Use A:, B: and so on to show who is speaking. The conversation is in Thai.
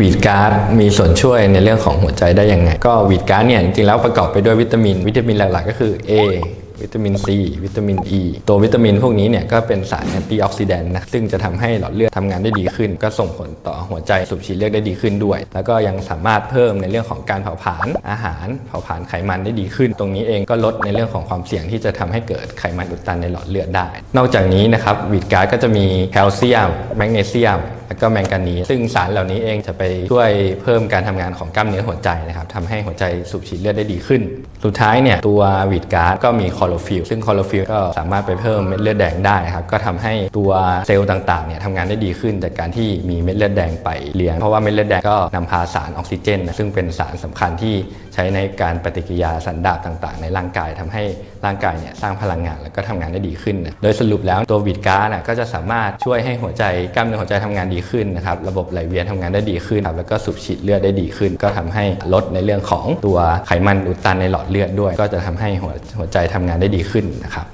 A: วีดการ์ดมีส่วนช่วยในเรื่องของหัวใจได้ยังไง ก็วีดการ์ดเนี่ยจริงๆแล้วประกอบไปด้วยวิตามิน วิตามินหลักๆ ก็คือ A วิตามิน C วิตามิน E ตัววิตามินพวกนี้เนี่ยก็เป็นสารแอนตี้ออกซิแดนต์นะซึ่งจะทำให้หลอดเลือดทำงานได้ดีขึ้น ก็ส่งผลต่อหัวใจสูบฉีดเลือดได้ดีขึ้นด้วย แล้วก็ยังสามารถเพิ่มในเรื่องของการเผาผลาญอาหารเผาผลาญไขมันได้ดีขึ้น ตรงนี้เองก็ลดในเรื่องของความเสี่ยงที่จะทำให้เกิดไขมันอุดตันในหลอดเลือดได้ นอกจากนี้นะครับวีดการ์ดก็จะมีแคลเซียมแมกนีเซียม แล้วก็แมงกานีซึ่งสารเหล่านี้เองจะไปช่วยเพิ่มการทำงานของกล้ามเนื้อหัวใจนะครับทำให้หัวใจสูบฉีดเลือดได้ดีขึ้น สุดท้ายเนี่ยตัววีดการ์ดก็มีคลอโรฟิลซึ่งคลอโรฟิลก็สามารถไปเพิ่มเม็ดเลือดแดงได้ครับก็ทำให้ตัวเซลล์ต่างๆเนี่ยทำงานได้ดีขึ้น จากการที่มีเม็ดเลือดแดงไปเลี้ยง เพราะว่าเม็ดเลือดแดงก็นำพาสารออกซิเจนนะซึ่งเป็นสารสำคัญที่ใช้ในการปฏิกิริยาสันดาปต่างๆ ในร่างกายทำให้ร่างกายเนี่ยสร้างพลังงานแล้วก็ทำงานได้ดีขึ้นนะโดยสรุปแล้วตัววีดการ์ดก็จะสามารถช่วยให้หัวใจกล้ามเนื้อหัวใจทำงานดีขึ้นนะครับระบบไหลเวียนทำงานได้ดีขึ้นครับแล้วก็สูบฉีดเลือดได้ดีขึ้น ก็ทำให้ลดในเรื่องของตัวไขมันอุดตันในหลอดเลือดด้วย ก็จะทำให้หัวหัวใจทำงานได้ดีขึ้นนะครับ